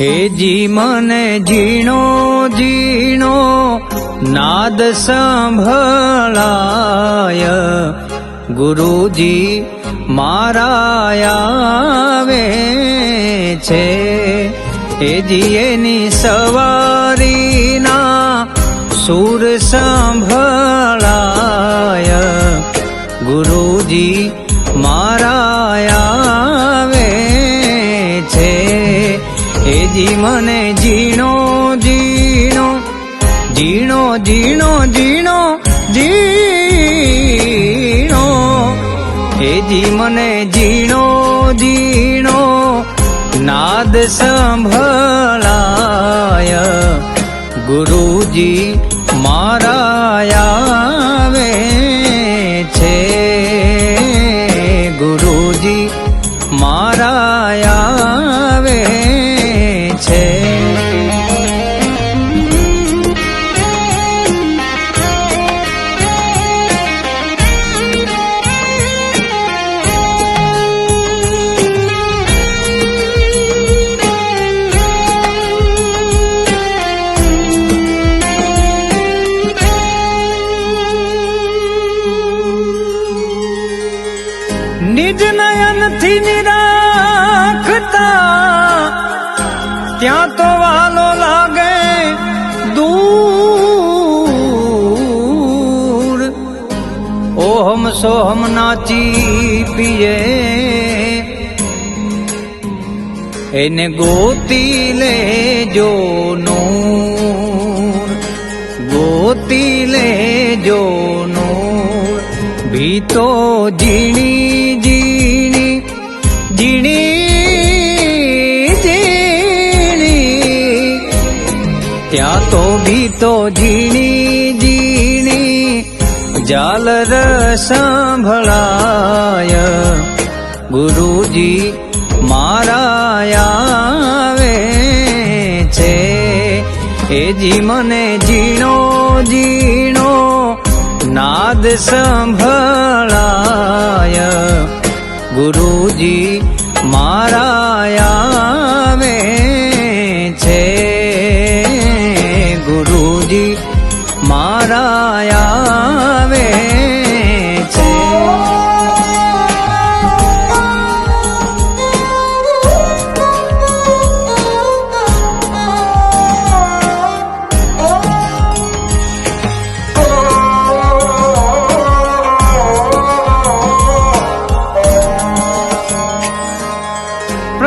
હેજી મને ઝીણો ઝીણો, નાદ સંભળાય. ગુરુજી મારા આવે છે. હેજી એની સવારીના સુર સંભળાય. ગુરુજી મારા આવે એજી મને જીણો જીણો જીણો જીણો જીણો જીણો એજી મને જીણો જીણો નાદ સંભળાય. ગુરુજી મારા નિજ નયનથી નિરાખતા. ત્યાં તો વાલો લાગે દૂર. ઓહમ સોહમ નાચી પીએ. એને ગોતી લેજો નૂર. ગોતી લેજો નૂર. ભીતો ઝીણી ત્યાં તો ભીતો ઝીણી ઝીણી જાલર સંભળાય. ગુરુજી મારા આવે છે. એજી મને ઝીણો ઝીણો નાદ સંભળાય. ગુરુજી મારા આવે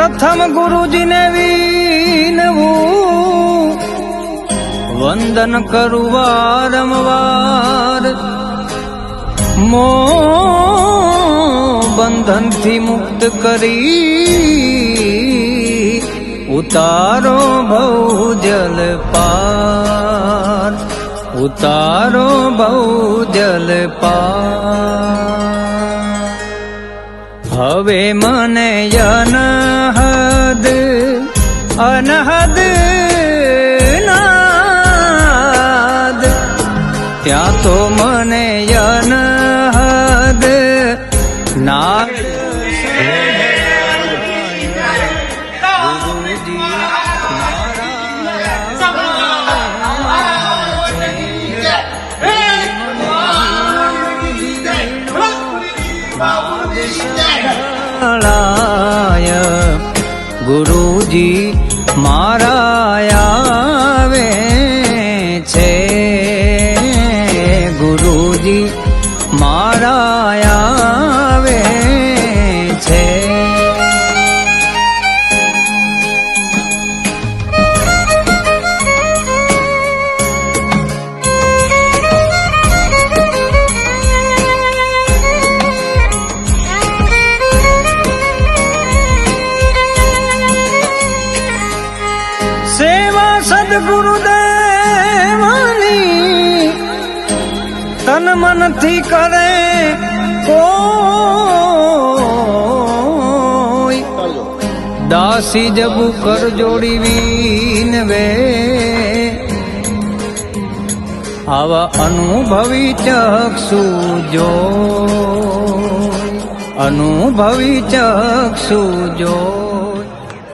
પ્રથમ ગુરુજીને વિનવું. વંદન કરું વારંવાર મો બંધનથી મુક્ત કરી ઉતારો બહુ જલ પાર. ઉતારો બહુ જલ પાર. હવે મને અનહદ અનહદ નાદ. ત્યાં તો મને અનહદ નાદ ગુરુજી મારા આવે છે. ગુરુજી મારા સેવા સદગુરુદેવની તન મનથી કરે કોઈ. દાસી જબુ કર જોડી વીન વે. આવા અનુભવી ચક્ષુ જો. અનુભવી ચક્ષુ જો.